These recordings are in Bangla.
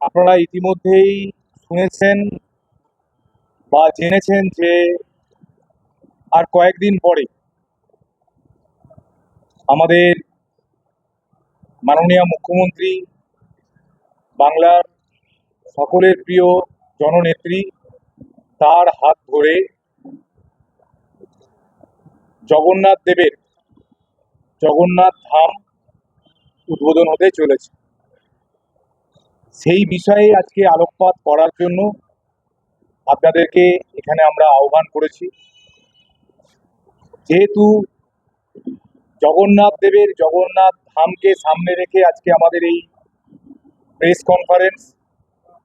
আপনারা ইতিমধ্যেই শুনেছেন বা জেনেছেন যে আর কয়েকদিন পরে আমাদের মাননীয় মুখ্যমন্ত্রী, বাংলার সকলের প্রিয় জননেত্রী, তার হাত ধরে জগন্নাথ দেবের জগন্নাথ ধাম উদ্বোধন হতে চলেছে। সেই বিষয়ে আজকে আলোকপাত করার জন্য আপনাদেরকে এখানে আমরা আহ্বান করেছি। যেহেতু জগন্নাথ দেবের জগন্নাথ ধামকে সামনে রেখে আজকে আমাদের এই প্রেস কনফারেন্স,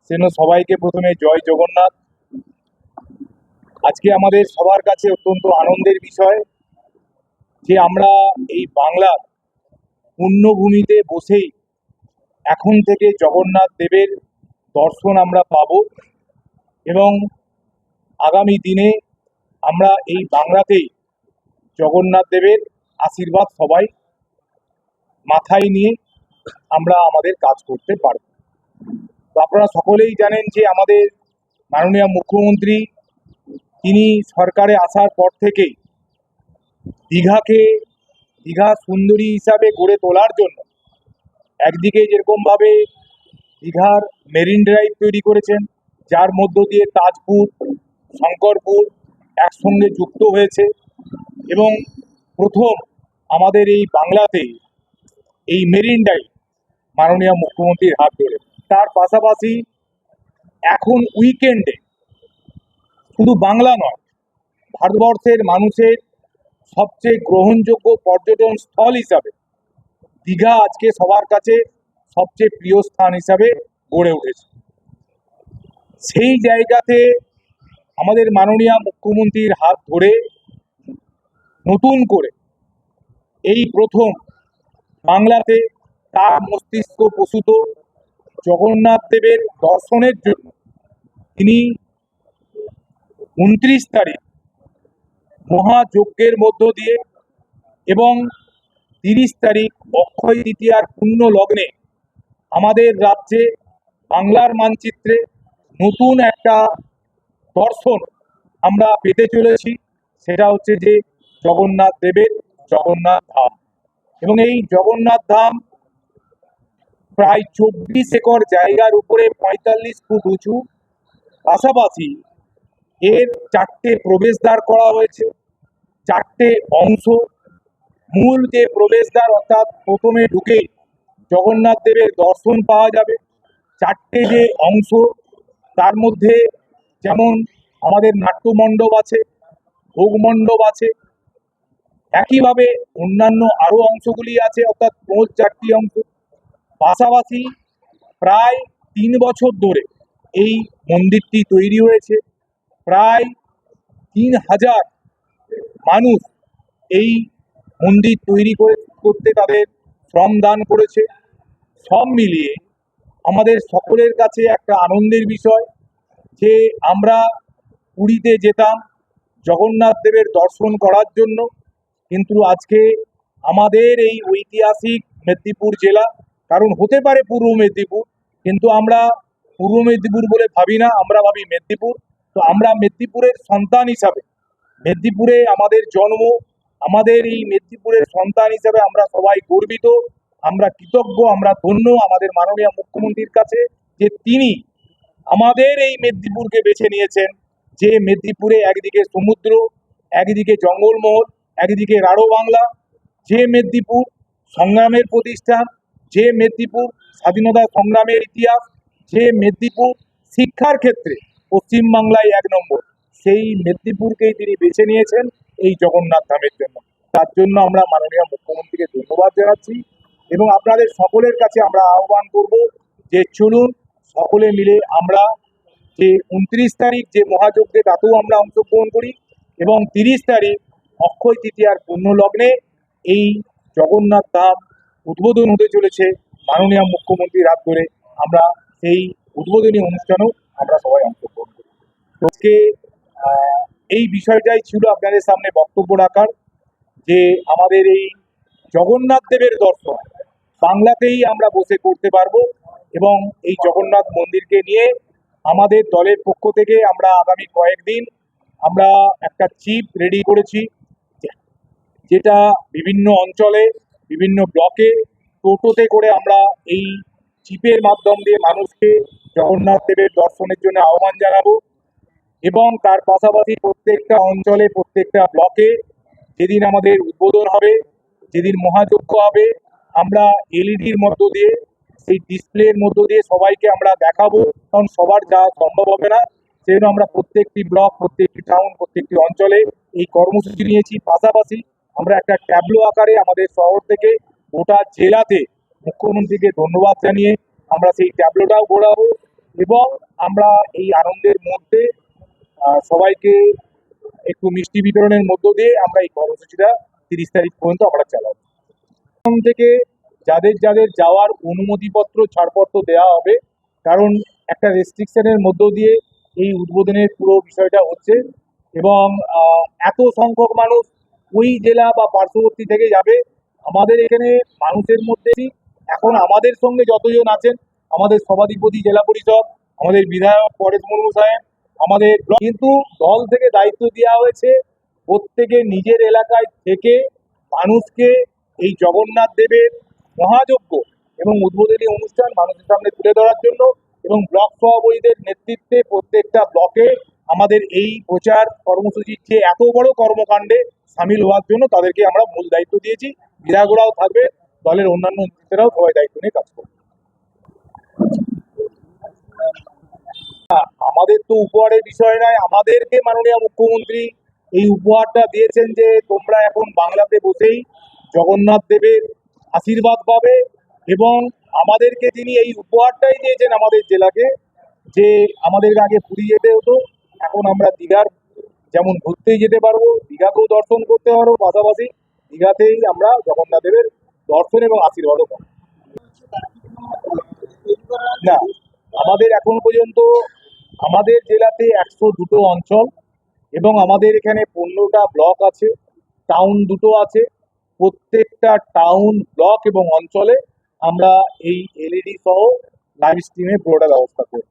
সেজন্য সবাইকে প্রথমে জয় জগন্নাথ। আজকে আমাদের সবার কাছে অত্যন্ত আনন্দের বিষয় যে আমরা এই বাংলার পুণ্যভূমিতে বসেই এখন থেকে জগন্নাথ দেবের দর্শন আমরা পাব এবং আগামী দিনে আমরা এই বাংলাতেই জগন্নাথ দেবের আশীর্বাদ সবাই মাথায় নিয়ে আমরা আমাদের কাজ করতে পারব। তো আপনারা সকলেই জানেন যে আমাদের মাননীয় মুখ্যমন্ত্রী, তিনি সরকারে আসার পর থেকেই দীঘাকে দীঘা সুন্দরী হিসাবে গড়ে তোলার জন্য একদিকে যেরকমভাবে দীঘার মেরিন ড্রাইভ তৈরি করেছেন, যার মধ্য দিয়ে তাজপুর, শঙ্করপুর একসঙ্গে যুক্ত হয়েছে এবং প্রথম আমাদের এই বাংলাতে এই মেরিন ড্রাইভ মাননীয় মুখ্যমন্ত্রীর হাত ধরে। তার পাশাপাশি এখন উইকেন্ডে শুধু বাংলা নয়, ভারতবর্ষের মানুষের সবচেয়ে গ্রহণযোগ্য পর্যটন স্থল হিসাবে দীঘা আজকে সবার কাছে সবচেয়ে প্রিয় স্থান হিসাবে গড়ে উঠেছে। সেই জায়গাতে আমাদের মাননীয় মুখ্যমন্ত্রীর হাত ধরে নতুন করে এই প্রথম বাংলাতে তার মস্তিষ্ক প্রসূত জগন্নাথ দেবের দর্শনের জন্য তিনি উনত্রিশ তারিখ মহাযজ্ঞের মধ্য দিয়ে এবং তিরিশ তারিখ অক্ষয় তৃতীয়ার পূর্ণ লগ্নে আমাদের রাজ্যে বাংলার মানচিত্রে নতুন একটা দর্শন আমরা পেতে চলেছি। সেটা হচ্ছে যে জগন্নাথ দেবের জগন্নাথ ধাম। এবং এই জগন্নাথ ধাম প্রায় চব্বিশ একর জায়গার উপরে পঁয়তাল্লিশ ফুট উঁচু। পাশাপাশি এর চারটে প্রবেশদ্বার করা হয়েছে। চারটে অংশ মূল যে প্রবেশদ্বার অর্থাৎ প্রথমে ঢুকে জগন্নাথ দেবের দর্শন পাওয়া যাবে। চারটে যে অংশ, তার মধ্যে যেমন আমাদের নাট্যমণ্ডপ আছে ভোগ মণ্ডপ আছে, একইভাবে অন্যান্য আরও অংশগুলি আছে, অর্থাৎ মোট চারটি অংশ। পাশাপাশি প্রায় তিন বছর ধরে এই মন্দিরটি তৈরি হয়েছে। প্রায় তিন হাজার মানুষ এই মন্দির তৈরি করে করতে তাদের শ্রম দান করেছে। সব মিলিয়ে আমাদের সকলের কাছে একটা আনন্দের বিষয় যে আমরা পুরীতে যেতাম, জগন্নাথ দেবের দর্শন করার জন্য। কিন্তু আজকে আমাদের এই ঐতিহাসিক মেদিনীপুর জেলা, কারণ হতে পারে পূর্ব মেদিনীপুর, কিন্তু আমরা পূর্ব মেদিনীপুর বলে ভাবি না, আমরা ভাবি মেদিনীপুর। তো আমরা মেদিনীপুরের সন্তান হিসাবে, মেদিনীপুরে আমাদের জন্ম আমাদের এই মেদিনীপুরের সন্তান হিসাবে আমরা সবাই গর্বিত, আমরা কৃতজ্ঞ, আমরা ধন্য আমাদের মাননীয় মুখ্যমন্ত্রীর কাছে যে তিনি আমাদের এই মেদিনীপুরকে বেছে নিয়েছেন, যে মেদিনীপুরে একদিকে সমুদ্র, একদিকে জঙ্গলমহল, একদিকে রাঢ় বাংলা, যে মেদিনীপুর সংগ্রামের প্রতিষ্ঠান, যে মেদিনীপুর স্বাধীনতা সংগ্রামের ইতিহাস, যে মেদিনীপুর শিক্ষার ক্ষেত্রে পশ্চিমবাংলায় এক নম্বর, সেই মেদিনীপুরকেই তিনি বেছে নিয়েছেন। এই জগন্নাথ ধামের জন্য। তার জন্য আমরা মাননীয় মুখ্যমন্ত্রীকে ধন্যবাদ জানাচ্ছি এবং আপনাদের সকলের কাছে আমরা আহ্বান করব যে চলুন সকলে মিলে আমরা যে উনত্রিশ তারিখ যে মহাযজ্ঞে তাতেও আমরা অংশগ্রহণ করি এবং তিরিশ তারিখ অক্ষয় তৃতীয়ার লগ্নে এই জগন্নাথ ধাম উদ্বোধন হতে চলেছে। মাননীয় মুখ্যমন্ত্রী হাত ধরে আমরা সেই উদ্বোধনী অনুষ্ঠানেও আমরা সবাই অংশগ্রহণ করি। আজকে এই বিষয়টাই ছিল আপনাদের সামনে বক্তব্য রাখার, যে আমাদের এই জগন্নাথ দেবের দর্শন, বাংলাতেই আমরা বসে করতে পারব এবং এই জগন্নাথ মন্দিরকে নিয়ে আমাদের দলের পক্ষ থেকে আমরা আগামী কয়েকদিন আমরা একটা চিপ রেডি করেছি, যেটা বিভিন্ন অঞ্চলে, বিভিন্ন ব্লকে টোটোতে করে আমরা এই চিপের মাধ্যম দিয়ে মানুষকে জগন্নাথ দেবের দর্শনের জন্য আহ্বান জানাব। এবং তার পাশাপাশি প্রত্যেকটা অঞ্চলে, প্রত্যেকটা ব্লকে যেদিন আমাদের উদ্বোধন হবে, যেদিন মহাযজ্ঞ হবে, আমরা এলইডির মধ্য দিয়ে, সেই ডিসপ্লের মধ্য দিয়ে সবাইকে আমরা দেখাবো। কারণ সবার যা সম্ভব হবে না সেই জন্য আমরা প্রত্যেকটি ব্লক, প্রত্যেকটি টাউন প্রত্যেকটি অঞ্চলে এই কর্মসূচি নিয়েছি। পাশাপাশি আমরা একটা ট্যাবলো আকারে আমাদের শহর থেকে গোটা জেলাতে মুখ্যমন্ত্রীকে ধন্যবাদ জানিয়ে আমরা সেই ট্যাবলোটাও ঘোরাবো এবং আমরা এই আনন্দের মধ্যে সবাইকে একটু মিষ্টি বিতরণের মধ্য দিয়ে আমরা এই কর্মসূচিটা তিরিশ তারিখ পর্যন্ত আমরা চালাবো। এখন থেকে যাদের যাদের যাওয়ার অনুমতিপত্র ছাড়পত্র দেওয়া হবে, কারণ একটা রেস্ট্রিকশনের মধ্য দিয়ে এই উদ্বোধনের পুরো বিষয়টা হচ্ছে এবং এত সংখ্যক মানুষ ওই জেলা বা পার্শ্ববর্তী থেকে যাবে। আমাদের এখানে মানুষের মধ্যে এখন আমাদের সঙ্গে যতজন আছেন, আমাদের সভাধিপতি জেলা পরিষদ, আমাদের বিধায়ক পরেশ মুর্মু সাহেব আমাদের কিন্তু দল থেকে দায়িত্ব দেওয়া হয়েছে প্রত্যেকে নিজের এলাকায় থেকে মানুষকে এই জগন্নাথ দেবের মহাযজ্ঞ এবং উদ্বোধনী অনুষ্ঠান মানুষের সামনে তুলে ধরার জন্য এবং ব্লক সভাপতিদের নেতৃত্বে প্রত্যেকটা ব্লকে আমাদের এই প্রচার কর্মসূচির যে এত বড় কর্মকাণ্ডে সামিল হওয়ার জন্য তাদেরকে আমরা মূল দায়িত্ব দিয়েছি। বিধায়করাও থাকবে, দলের অন্যান্য নেতৃত্বেরাও সবাই দায়িত্ব নিয়ে কাজ করবে। আমাদের তো উপহারের বিষয় নয়, আমাদেরকে মাননীয় মুখ্যমন্ত্রী এই উপহারটা দিয়েছেন যে তোমরা এখন বাংলাতে বসেই জগন্নাথ দেবের আশীর্বাদ পাবে এবং আমাদেরকে তিনি এই উপহারটাই দিয়েছেন আমাদের জেলাকে, যে আমাদেরকে আগে পুরী যেতে হতো, এখন আমরা দীঘার যেমন ঘুরতেই যেতে পারব দীঘাকেও দর্শন করতে পারব, পাশাপাশি দীঘাতেই আমরা জগন্নাথ দেবের দর্শন এবং আশীর্বাদও পাবো। না। আমাদের এখন পর্যন্ত আমাদের জেলাতে একশো দুটো অঞ্চল এবং আমাদের এখানে পনেরোটা ব্লক আছে, টাউন দুটো আছে। প্রত্যেকটা টাউন, ব্লক এবং অঞ্চলে আমরা এই এলইডি সহ লাইভ স্ট্রিমে পুরোটা ব্যবস্থা করি